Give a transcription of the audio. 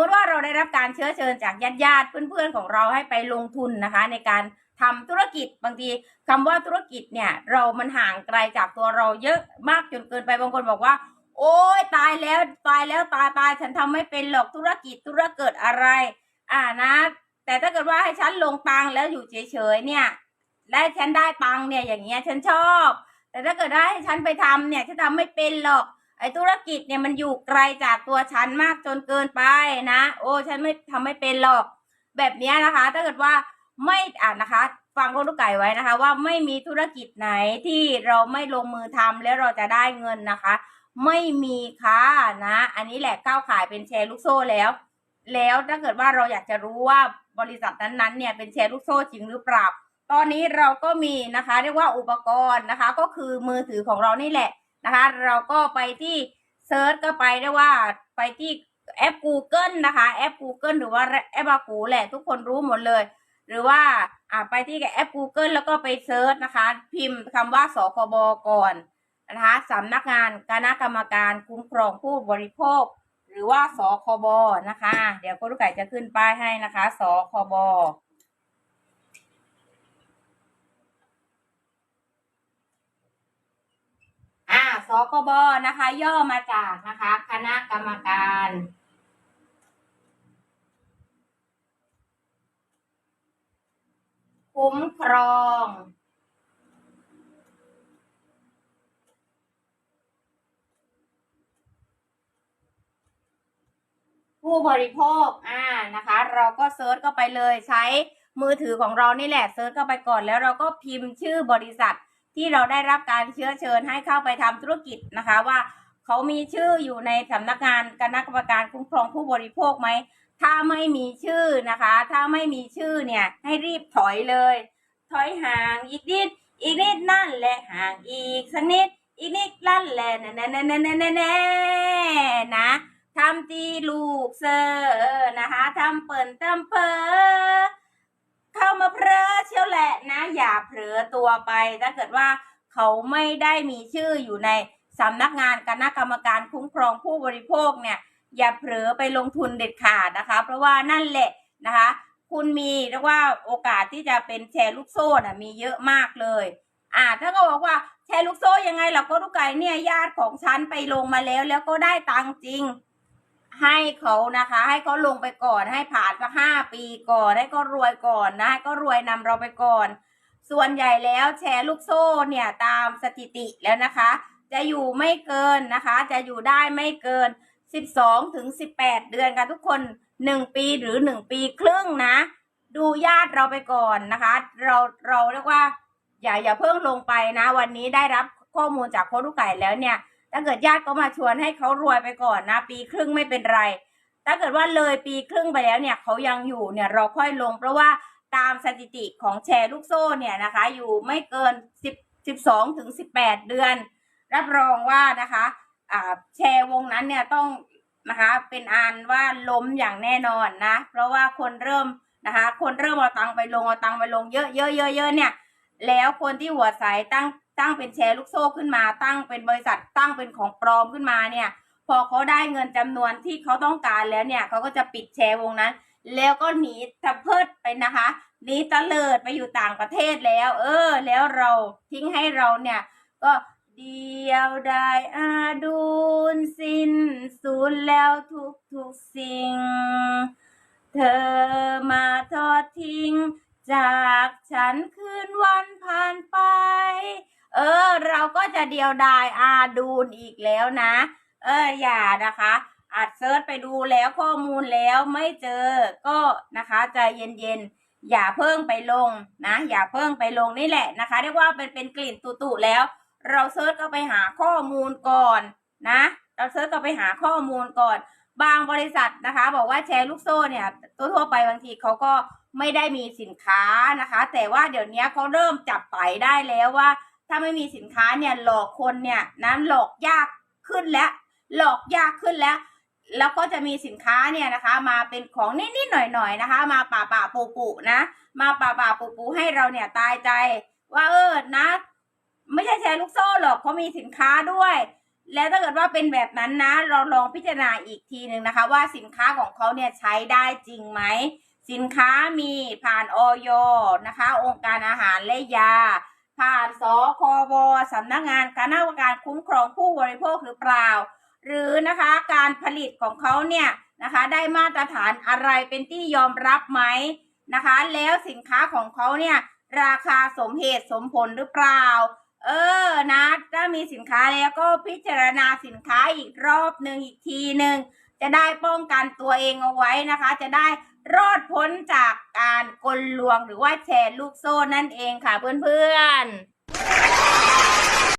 มติว่าเราได้รับการเชื้อเชิญจากญาติญาติๆเพื่อนๆของเราให้ไปลงทุนนะคะ ในการทำธุรกิจบางทีคำว่าธุรกิจเนี่ย เรามันห่างไกลจากตัวเราเยอะมากจนเกินไปบางคนบอกว่า โอ้ยตายแล้วตายแล้วตายตายฉันทำไม่เป็นหรอกธุรกิจธุรกิจอะไร อ่านะ แต่ถ้าเกิดว่าให้ฉันลงตังค์แล้วอยู่เฉยๆเนี่ยและฉันได้ตังค์เนี่ยอย่างเงี้ยฉันชอบ แต่ถ้าเกิดได้ให้ฉันไปทำเนี่ยฉันทำไม่เป็นหรอก ไอ้ธุรกิจเนี่ยมันอยู่ไกลจากตัวฉันมากจนเกินไปนะ โอ้ฉันไม่ทำไม่เป็นหรอก แบบนี้นะคะ ถ้าเกิดว่าไม่อ่านนะคะ ฟังคนลูกไก่ไว้นะคะ ว่าไม่มีธุรกิจไหนที่เราไม่ลงมือทำแล้วเราจะได้เงินนะคะ ไม่มีค่ะนะ อันนี้แหละก้าวขายเป็นแชร์ลูกโซ่แล้ว แล้วถ้าเกิดว่าเราอยากจะรู้ว่าบริษัทนั้นๆเนี่ยเป็นแชร์ลูกโซ่จริงหรือเปล่าตอนนี้เราก็มีนะคะ เรียกว่าอุปกรณ์นะคะ ก็คือมือถือของเรานี่แหละ นะคะ เราก็ไปที่เซิร์ชก็ไปได้ว่าไปที่แอป Google นะคะแอป Google หรือว่าแอปบากูแหละทุกคนรู้หมดเลย หรือว่าอ่าไปที่แอป Google แล้วก็ไปเซิร์ชนะคะ พิมพ์คำว่าสคบก่อนนะคะสำนักงานคณะกรรมการคุ้มครองผู้บริโภค หรือว่าสคบนะคะ เดี๋ยวคุณลูกไก่จะขึ้นป้ายให้นะคะสคบ อ่า สกบนะคะ ย่อมาจากนะคะ คณะกรรมการคุ้มครอง ผู้บริโภคอ่านะคะ เราก็เซิร์ชเข้าไปเลยใช้มือถือของเรานี่แหละเซิร์ชเข้าไปก่อนแล้วเราก็พิมพ์ชื่อบริษัท ที่เราได้รับการเชื้อเชิญให้เข้าไปทำธุรกิจนะคะว่าเขามีชื่ออยู่ในสำนักงานคณะกรรมการคุ้มครองผู้บริโภคไหมถ้าไม่มีชื่อนะคะ ถ้าไม่มีชื่อเนี่ยให้รีบถอยเลย ถอยห่างอีกนิดอีกนิดนั่นแหละห่างอีกสักนิดอีกนิดลั่นแหละแน่แน่แน่แน่แน่แน่น่นะทำตีลูกเซอร์นะคะทำเปิ่นทำเพอ เข้ามาเพลอเชียวแหละนะ อย่าเผล อตัวไป ถ้าเกิดว่าเขาไม่ได้มีชื่ออยู่ในสำนักงานคณะกรรมการคุ้มครองผู้บริโภคเนี่ยอย่าเผลอไปลงทุนเด็ดขาดนะคะ เพราะว่านั่นแหละนะคะ คุณมีเรียกว่าโอกาสที่จะเป็นแชร์ลูกโซ่นะมีเยอะมากเลยอ่าถ้าก็บอกว่าแชร์ลูกโซ่ยังไงเราก็รู้ไก่เนี่ยญาติของฉันไปลงมาแล้ว แล้วก็ได้ตังจริง ให้เขานะคะ ให้เขาลงไปก่อนให้ผ่านสักห้าปีก่อนให้ก็รวยก่อนนะก็รวยนำเราไปก่อน ส่วนใหญ่แล้วแชร์ลูกโซ่เนี่ยตามสถิติแล้วนะคะ จะอยู่ไม่เกินนะคะ จะอยู่ได้ไม่เกิน 12ถึง18 เดือนค่ะทุกคน 1 ปีหรือ 1 ปีครึ่งนะ ดูญาติเราไปก่อนนะคะ เราเราเรียกว่า อย่าอย่าเพิ่งลงไปนะ วันนี้ได้รับข้อมูลจากโค้ชลูกไก่แล้วเนี่ย ถ้าเกิดญาติก็มาชวนให้เขารวยไปก่อนนะ ปีครึ่งไม่เป็นไร ถ้าเกิดว่าเลยปีครึ่งไปแล้วเนี่ยเขายังอยู่เนี่ยเราค่อยลง เพราะว่า ตามสถิติของแชร์ลูกโซ่เนี่ยนะคะ อยู่ไม่เกิน 10 12ถึง18 เดือน รับรองว่านะคะแชร์วงนั้นเนี่ยต้องนะคะเป็นอันว่าล้มอย่างแน่นอนนะ เพราะว่าคนเริ่มนะคะ คนเริ่มเอาตังค์ไปลงเอาตังค์ไปลงเยอะเยอะเยอะเยอะเนี่ย แล้วคนที่หัวสายตั้งตั้งเป็นแชร์ลูกโซ่ขึ้นมา ตั้งเป็นบริษัทตั้งเป็นของปลอมขึ้นมาเนี่ย พอเขาได้เงินจำนวนที่เขาต้องการแล้วเนี่ยเขาก็จะปิดแชร์วงนั้น แล้วก็หนีตะเพิดไปนะคะหนีตะเลิดไปอยู่ต่างประเทศแล้ว เออ แล้วเราทิ้งให้เราเนี่ย ก็เดียวได้อาดูนสิ้นสูญแล้วทุกทุกสิ่ง เธอมาทอดทิ้ง จากฉันคืนวันผ่านไป เออ เราก็จะเดียวดายอาดูนอีกแล้วนะ เอออย่านะคะ อาจเซิร์ชไปดูแล้วข้อมูลแล้วไม่เจอก็นะคะใจเย็นๆ อย่าเพิ่งไปลงนะ อย่าเพิ่งไปลงนี่แหละนะคะ เรียกว่าเป็นเป็นกลิ่นตุๆแล้ว เราเซิร์ชก็ไปหาข้อมูลก่อนนะ เราเซิร์ชก็ไปหาข้อมูลก่อน บางบริษัทนะคะ บอกว่าแชร์ลูกโซ่เนี่ยทั่วไปบางทีเขาก็ไม่ได้มีสินค้านะคะ แต่ว่าเดี๋ยวนี้เขาเริ่มจับไต่ได้แล้วว่า ถ้าไม่มีสินค้าเนี่ยหลอกคนเนี่ยนะหลอกยากขึ้นแล้วหลอกยากขึ้นแล้ว แล้วก็จะมีสินค้าเนี่ยนะคะ มาเป็นของนิดๆหน่อยๆนะคะ มาป่าป่าปูปูๆนะ มาป่าป่าปูปูๆให้เราเนี่ยตายใจ ว่าเออนะ ไม่ใช่แชร์ลูกโซ่หรอกเขามีสินค้าด้วย แล้วถ้าเกิดว่าเป็นแบบนั้นนะ เราลองพิจารณาอีกทีหนึ่งนะคะ ว่าสินค้าของเขาเนี่ยใช้ได้จริงไหมสินค้ามีผ่านออยนะคะ องค์การอาหารและยา ผ่านสคบสำนักงานคณะกรรมการคุ้มครองผู้บริโภคหรือเปล่า หรือนะคะการผลิตของเขาเนี่ยนะคะได้มาตรฐานอะไรเป็นที่ยอมรับไหมนะคะ แล้วสินค้าของเขาเนี่ยราคาสมเหตุสมผลหรือเปล่า เออนะถ้ามีสินค้าแล้วก็พิจารณาสินค้าอีกรอบหนึ่งอีกทีหนึ่งจะได้ป้องกันตัวเองเอาไว้นะคะ จะได้รอดพ้นจากการกลลวงหรือว่าแชร์ลูกโซ่นั่นเองค่ะเพื่อนๆ